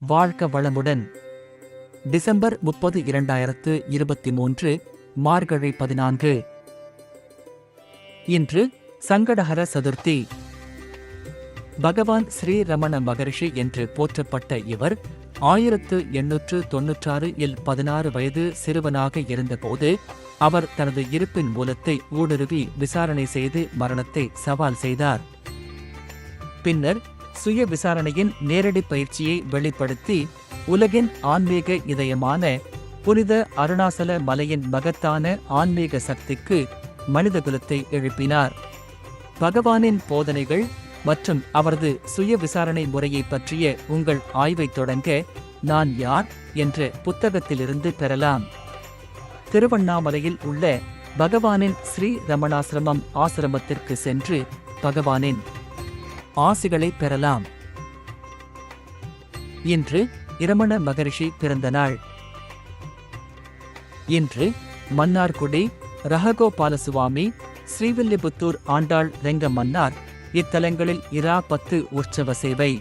வாழ்க வளமுடன். டிசம்பர் முப்பது இரண்டாயிரத்து இருபத்தி மூன்று மார்கழி பதினான்கு. இன்று சங்கடஹர சதுர்த்தி. பகவான் ஸ்ரீ ரமண மகரிஷி என்று போற்றப்பட்ட இவர் ஆயிரத்து எண்ணூற்று தொன்னூற்றாறு இல் பதினாறு வயது சிறுவனாக இருந்தபோது அவர் தனது இருப்பின் மூலத்தை ஊடுருவி விசாரணை செய்து மரணத்தை சவால் செய்தார். பின்னர் சுய விசாரணையின் நேரடி பயிற்சியை வெளிப்படுத்தி உலகின் ஆன்மீக இதயமான புனித அருணாசல மலையின் மகத்தான ஆன்மீக சக்திக்கு மனிதகுலத்தை எழுப்பினார். பகவானின் போதனைகள் மற்றும் அவரது சுய விசாரணை முறையை பற்றிய உங்கள் ஆய்வைத் தொடங்க நான் யார் என்ற புத்தகத்திலிருந்து பெறலாம். திருவண்ணாமலையில் உள்ள பகவானின் ஸ்ரீ ரமணாசிரமம் ஆசிரமத்திற்கு சென்று பகவானின் ஆசிகளை பெறலாம். இன்று இரமண மகரிஷி பிறந்த நாள். இன்று மன்னார்குடி ரஹகோபாலசுவாமி ஸ்ரீவில்லிபுத்தூர் ஆண்டாள் ரெங்க மன்னார் இத்தலங்களில் இரா பத்து உற்சவ சேவை.